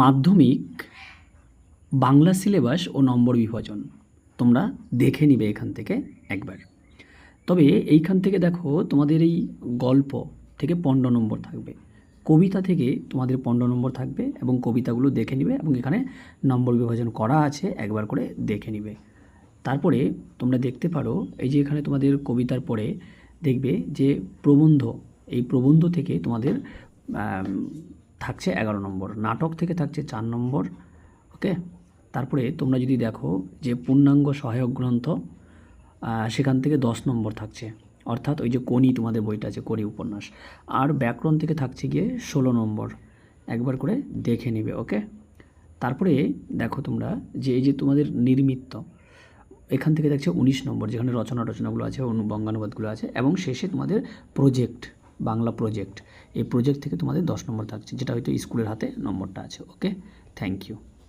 মাধ্যমিক, বাংলা সিলেবাস ও নম্বর বিভাজন। তোমরা দেখে নিবে এখান থেকে একবার। তবে এইখান থেকে দেখো তোমাদের এই গল্প থেকে পনেরো নম্বর থাকবে। কবিতা থেকে তোমাদের পনেরো নম্বর থাকবে এবং কবিতাগুলো দেখে নিবে এবং এখানে নম্বর বিভাজন করা আছে, একবার করে দেখে নিবে। তারপরে তোমরা দেখতে পারো, এই যে এখানে তোমাদের কবিতার পরে দেখবে যে প্রবন্ধ, এই প্রবন্ধ থেকে তোমাদের থাকছে এগারো নম্বর। নাটক থেকে থাকছে চার নম্বর, ওকে? তারপরে তোমরা যদি দেখো যে পূর্ণাঙ্গ সহায়ক গ্রন্থ সেখান থেকে দশ নম্বর থাকছে। অর্থাৎ ওই যে কোনি তোমাদের বইটা আছে কোনি উপন্যাস। আর ব্যাকরণ থেকে থাকছে গিয়ে ষোলো নম্বর। একবার করে দেখে নেবে, ওকে? তারপরে দেখো তোমরা যে এই যে তোমাদের নির্মিত, এখান থেকে দেখছে উনিশ নম্বর, যেখানে রচনা রচনাগুলো আছে বঙ্গানুবাদগুলো আছে, এবং শেষে তোমাদের প্রজেক্ট বাংলা প্রজেক্ট এই প্রজেক্ট থেকে তোমাদের দশ নম্বর থাকছে, যেটা হয়তো স্কুলের হাতে নম্বরটা আছে ওকে থ্যাংক ইউ